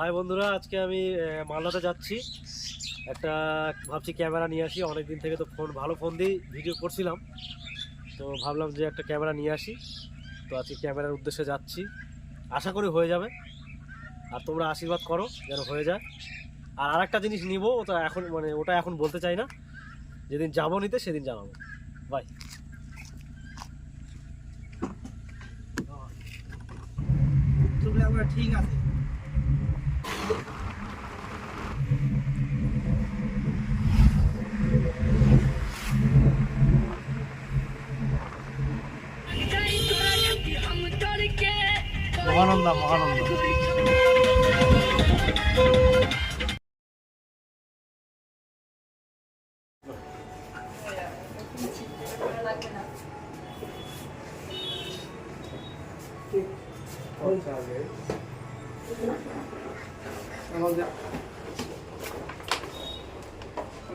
High বন্ধুরা, আজকে আমি মালদাতে যাচ্ছি। একটা, ভাবছি ক্যামেরা নিয়ে আসি অনেক দিন থেকে তো ফোন, ভালো ফোন দিয়ে ভিডিও করছিলাম। তো ভাবলাম যে একটা ক্যামেরা নিয়ে আসি। তো আজকে ক্যামেরার উদ্দেশ্যে যাচ্ছি। আশা করি হয়ে যাবে। আর তোমরা আশীর্বাদ করো, যেন হয়ে যায়। আর আরেকটা জিনিস নিব, ওটা এখন মানে ওটা এখন বলতে চাই না। যেদিন যাব নিতে, সেদিন জানাব। বাই। ঠিক আছে। মহানন্দ মহানন্দ।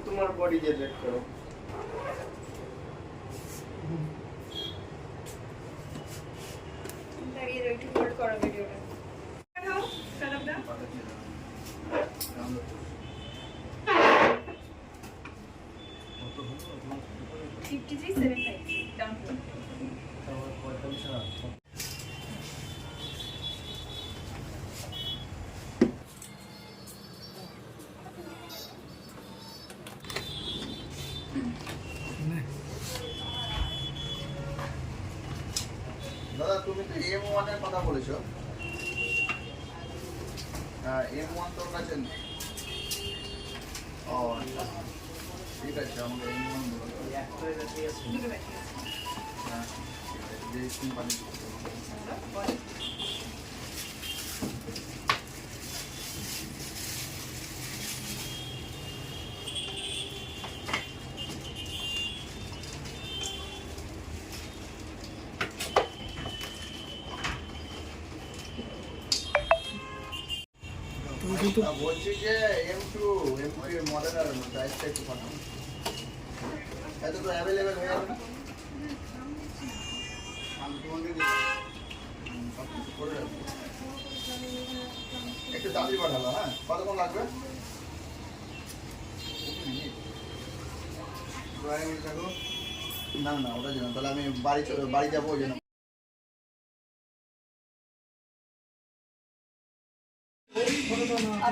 তোমার বডি যে চেক আমাদের একটু হোল্ড করা ভিডিওটা fifty three seven M one কথা বলেছ হ্যাঁ এম ওয়ান তোর কাছে ও আচ্ছা। ঠিক আছে আমাকে এম ওয়ান বলো। হ্যাঁ বলছি যে এম টু মডেল আর একটু তো অ্যাভেলেবেল হয়ে যাবে একটু হ্যাঁ কতক্ষণ লাগবে না না, ওটা জন্য তাহলে আমি বাড়ি বাড়ি যাব জন্য।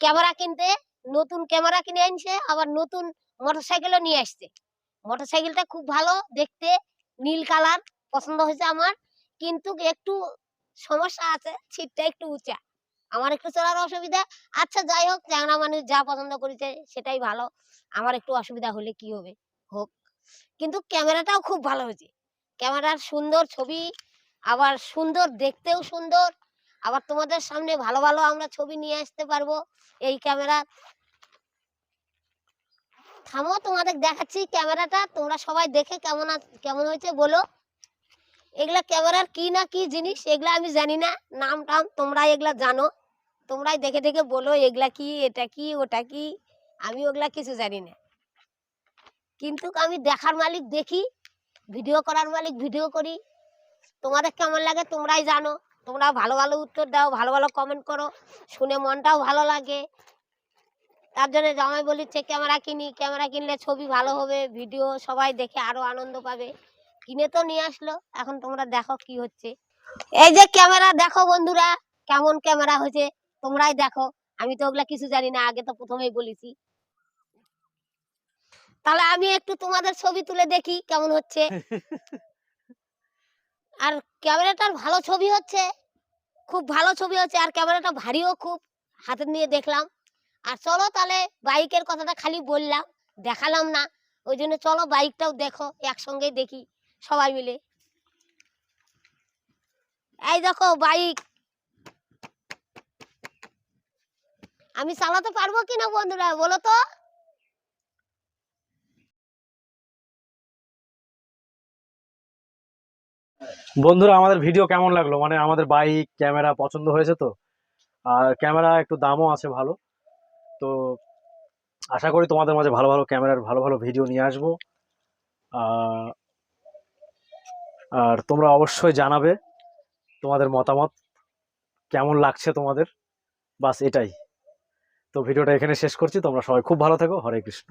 ক্যামেরা কিনতে, নতুন ক্যামেরা কিনে আনছে, আবার নতুন মোটরসাইকেলও নিয়ে আসছে। মোটরসাইকেলটা খুব ভালো, দেখতে নীল কালার, পছন্দ হয়েছে আমার। কিন্তু একটু সমস্যা আছে সিটটা একটু উঁচা। আমার একটু চলার অসুবিধা। আচ্ছা যাই হোক চ্যাংড়া মানুষ যা পছন্দ করেছে, সেটাই ভালো। আমার একটু অসুবিধা হলে কি হবে? হোক। কিন্তু ক্যামেরাটাও খুব ভালো হয়েছে। ক্যামেরার সুন্দর ছবি, আবার সুন্দর, দেখতেও সুন্দর। আবার তোমাদের সামনে ভালো ভালো আমরা ছবি নিয়ে আসতে পারব এই ক্যামেরা। থামো, তোমাদের দেখাচ্ছি ক্যামেরাটা, তোমরা সবাই দেখে কেমন কেমন হয়েছে বলো। এগুলা ক্যামেরার কি না কি জিনিস, এগুলা আমি জানি না। নাম টাম তোমরা এগুলা জানো। তোমরাই দেখে দেখে বলো এগুলা কি, এটা কি, ওটা কি, আমি ওগুলা কিছু জানি না। কিন্তু আমি দেখার মালিক দেখি, ভিডিও করার মালিক ভিডিও করি। তোমাদের কেমন লাগে তোমরাই জানো। তোমরা ভালো ভালো উত্তর দাও, ভালো ভালো কমেন্ট করো, শুনে মনটাও ভালো লাগে। তার জন্য জামাই বলিচ্ছে ক্যামেরা কিনি, ক্যামেরা কিনলে ছবি ভালো হবে ভিডিও সবাই দেখে আরও আনন্দ পাবে। কিনে তো নিয়ে আসলো, এখন তোমরা দেখো কি হচ্ছে। এই যে ক্যামেরা দেখো বন্ধুরা, কেমন ক্যামেরা হয়েছে, তোমরাই দেখো। আমি তো ওগুলা কিছু জানি না, আগে তো প্রথমেই বলেছি। তাহলে আমি একটু তোমাদের ছবি তুলে দেখি, কেমন হচ্ছে। আর ক্যামেরাটার ভালো ছবি হচ্ছে, খুব ভালো ছবি হচ্ছে, আর ক্যামেরাটা ভারীও খুব, হাতে নিয়ে দেখলাম। আর চলো তাহলে বাইকের কথাটা খালি বললাম, দেখালাম না, ওই জন্য চলো বাইকটাও দেখো, একসঙ্গেই দেখি, সবাই মিলে। এই দেখো বাইক। আমি চালাতে পারব কিনা বন্ধুরা, বলো তো? বন্ধুরা, আমাদের ভিডিও কেমন লাগল? মানে আমাদের বাইক ক্যামেরা পছন্দ হয়েছে তো? আর ক্যামেরা একটু দামও আছে ভালো। তো আশা করি তোমাদের মাঝে ভালো ভালো ক্যামেরার ভালো ভালো ভিডিও নিয়ে আসব। আর তোমরা অবশ্যই জানাবে তোমাদের মতামত, কেমন লাগছে তোমাদের? বাস এটাই। তো ভিডিওটা এখানে শেষ করছি। তোমরা সবাই খুব ভালো থেকো। হরে কৃষ্ণ।